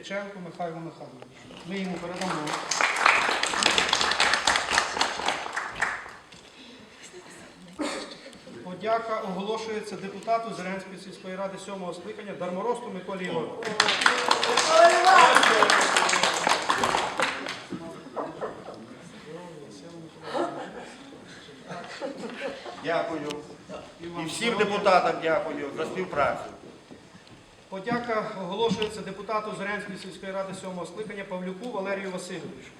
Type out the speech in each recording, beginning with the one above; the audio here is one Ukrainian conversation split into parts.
Ченко Михайло Михайлович. Ми йому передамо. Подяка оголошується депутату Зеленської сільської ради сьомого скликання Дарморосту Миколі Ігоровичу. Дякую. І всім депутатам дякую за співпрацю. Подяка оголошується депутату Зорянської сільської ради сьомого скликання Павлюку Валерію Васильовичу.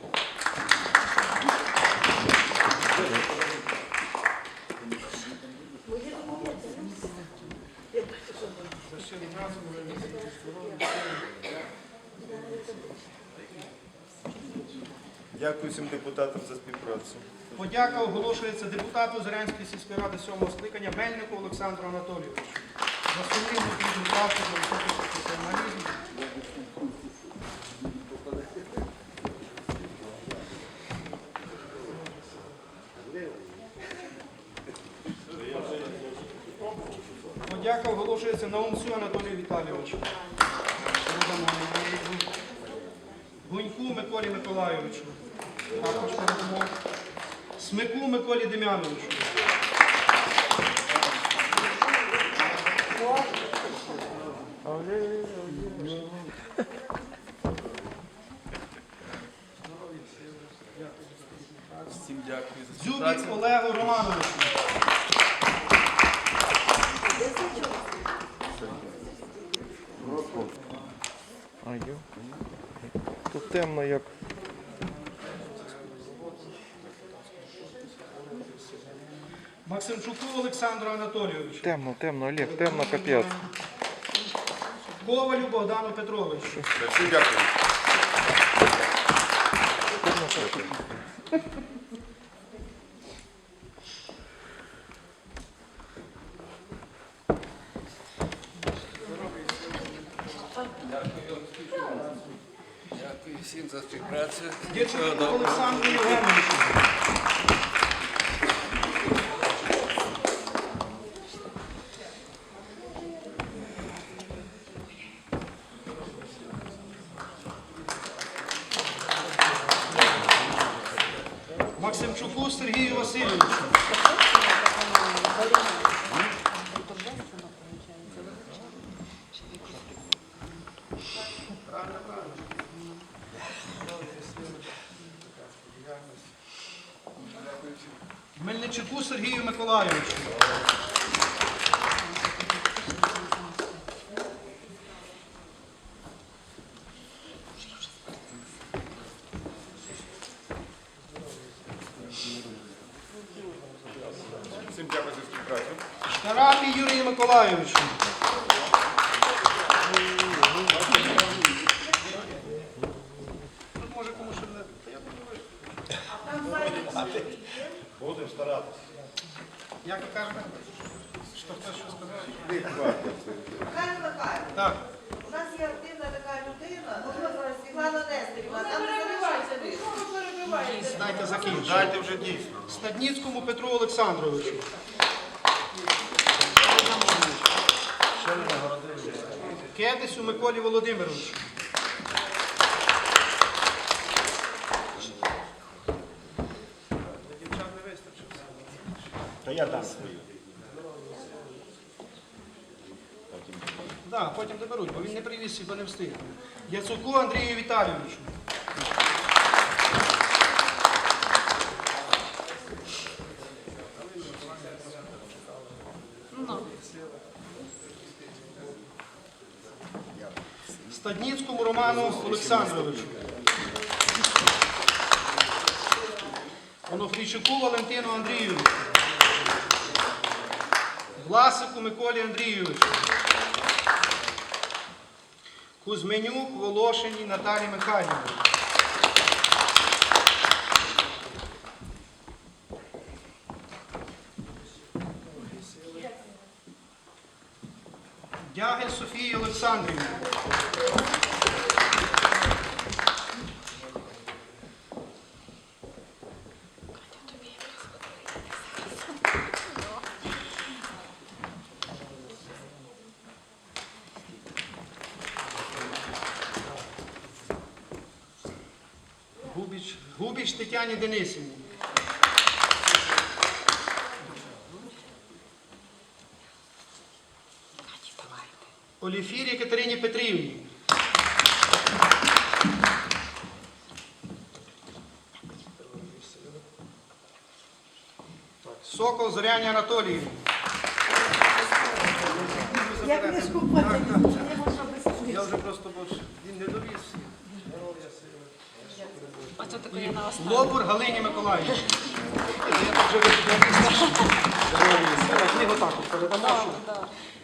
Дякую всім депутатам за співпрацю. Подяка оголошується депутату Зорянської сільської ради сьомого скликання Мельнику Олександру Анатолійовичу. За сумлінну плідну працю, за високий професіоналізм. Подяка оголошується Наумцю Анатолію Віталійовичу. Гуньку Миколі Миколайовичу. Смику Миколі Дем'яновичу. Всім дякую за Дзюбік Олегу Романовичу. А є? Тут темно як. Максимчуку Олександру Анатолійовичу. Темно, темно, Олег, темно капець. Ковалю Богдану Петровичу. Всім дякую. Дякую всім за співпрацю. Дячуку Олександру Євгеновичу. Максимчуку Сергію Васильовичу. Мельничуку Сергію Миколайовичу. Всім дякую за співпрацю. Шкарапі Юрію Миколайовичу. Будемо старатися. Як ви кажете? Що хтось що сказав? Михайло Михайлович, Так. у нас є активна така людина, ну, Світлана Нестерівна, там не залишилося ви. Дайте закінчити. Дайте вже дійсно. Стадніцькому Петру Олександровичу. Кедисю Миколі Володимировичу. Я дам свою. Так, потім доберуть, бо він не привіз, бо не встиг. Яцуку Андрію Віталійовичу. Стадніцькому Роману Олександровичу. Онофрійчуку Валентину Андрійовичу. Власику Миколі Андрійовичу. Кузьменюк Волошині Наталі Михайлівні. Дягель Софії Олександрівні. Губіч, Тетяні Денисівні. Оліфірі Катерині Петрівні. Сокол Зоряні Анатоліївні. Я вже просто бо ж він не довіз всіх. На. Лобур Галині Миколаївні. Я вже. Книгу так от передамо. що-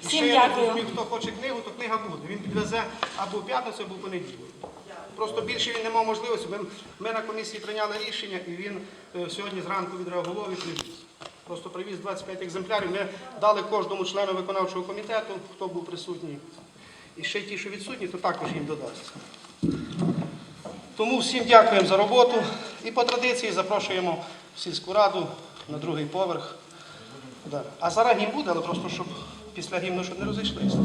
Всім Ще я дякую. розумію, хто хоче книгу, то книга буде. Він підвезе або в п'ятницю, або в понеділок. Просто більше він не мав можливості. Ми, ми на комісії прийняли рішення, і він е, сьогодні зранку відреагував і привіз. Просто привіз 25 екземплярів. Ми дали кожному члену виконавчого комітету, хто був присутній. І ще ті, що відсутні, то також їм додасться. Тому всім дякуємо за роботу і по традиції запрошуємо в сільську раду на другий поверх. А зараз гімн буде, але просто щоб після гімну щоб не розійшлися.